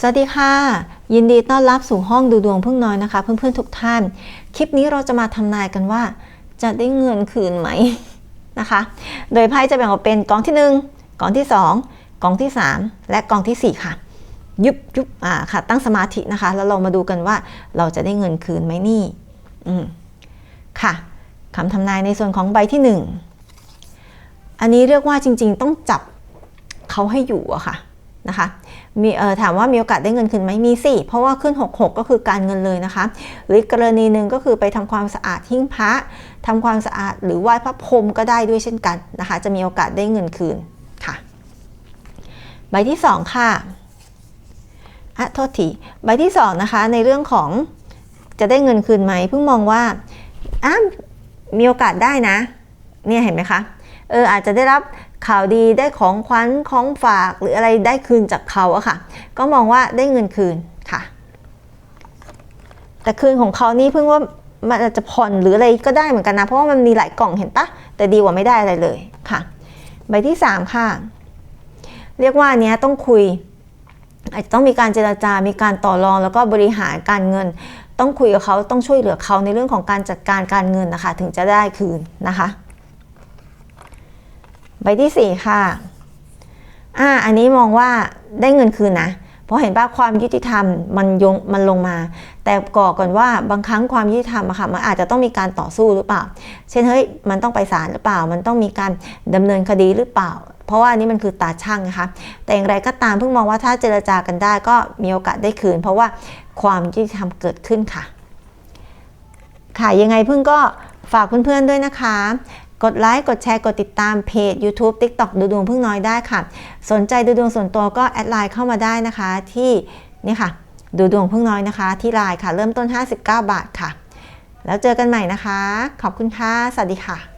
สวัสดีค่ะ ยินดีต้อนรับสู่ห้องดูดวงพึ่งน้อยนะคะ เพื่อนๆทุกท่าน คลิปนี้เราจะมาทำนายกันว่า จะได้เงินคืนไหมนะคะ โดยไพ่จะแบ่งออกเป็นกองที่ 1กองที่ 2กองที่ 3 และกองทีสี่4 ค่ะ ยุบยุบอ่าค่ะ ตั้งสมาธินะคะ แล้วเรามาดูกันว่าเราจะได้เงินคืนไหมนี่ อืมค่ะคำทำนายในส่วนของใบที่ 1 อันนี้เรียกว่าจริง ๆ ต้องจับเขาให้อยู่อะค่ะ นะคะมีเอ่อถามว่ามีโอกาสได้เงินคืนไหมมีสิเพราะว่าขึ้น 66 ก็คือการเงินเลยนะคะ หรือกรณีหนึ่งก็คือไปทำความสะอาดหิ้งพระทำความสะอาดหรือไหว้พระพรมก็ได้ด้วยเช่นกันนะคะ จะมีโอกาสได้เงินคืนค่ะใบที่ 2 ค่ะอะโทษทีใบที่ 2 นะคะ ในเรื่องของจะได้เงินคืนไหมเพิ่งมองว่าอ้ามีโอกาสได้นะ เนี่ยเห็นไหมคะเอออาจจะได้รับ ข่าวดีได้ของขวัญของฝากหรืออะไรได้คืนจากเขาอะค่ะ ก็มองว่าได้เงินคืนค่ะ แต่คืนของเขานี่เพิ่งว่ามันจะผ่อนหรืออะไรก็ได้เหมือนกันนะ เพราะว่ามันมีหลายกล่องเห็นปะแต่ดีกว่าไม่ได้อะไรเลยค่ะ ใบที่ 3 ค่ะ เรียกว่านเนี้ยต้องคุย อาจจะต้องมีการเจราจา มีการต่อรอง แล้วก็บริหารการเงิน ต้องคุยกับเขาต้องช่วยเหลือเขาในเรื่องของการจัดการการเงินนะคะ ถึงจะได้คืนนะคะ ใบที่ 4 ค่ะ อ่า อันนี้มองว่าได้เงินคืนนะ เพราะเห็นว่าความยุติธรรมมันยงมันลงมา แต่ก่อก่อนว่าบางครั้งความยุติธรรมอะค่ะ มันอาจจะต้องมีการต่อสู้หรือเปล่า เช่นเฮ้ย มันต้องไปศาลหรือเปล่า มันต้องมีการดำเนินคดีหรือเปล่า เพราะว่านนี้มันคือตาช่างนะคะ แต่อย่างไรก็ตามเพิ่งมองว่าถ้าเจรจากันได้ก็มีโอกาสได้คืน เพราะว่าความยุติธรรมเกิดขึ้นค่ะ ค่ะ ยังไงเพิ่งก็ฝากเพื่อนๆด้วยนะคะ กดไลค์ กดแชร์ กดติดตามเพจ YouTube TikTok ดูดวงพึ่งน้อยได้ค่ะ สนใจดูดวงส่วนตัวก็แอดไลน์เข้ามาได้นะคะ ที่นี่ค่ะ ดูดวงพึ่งน้อยนะคะ ที่ไลน์ค่ะ เริ่มต้น 59 บาทค่ะ แล้วเจอกันใหม่นะคะ ขอบคุณค่ะ สวัสดีค่ะ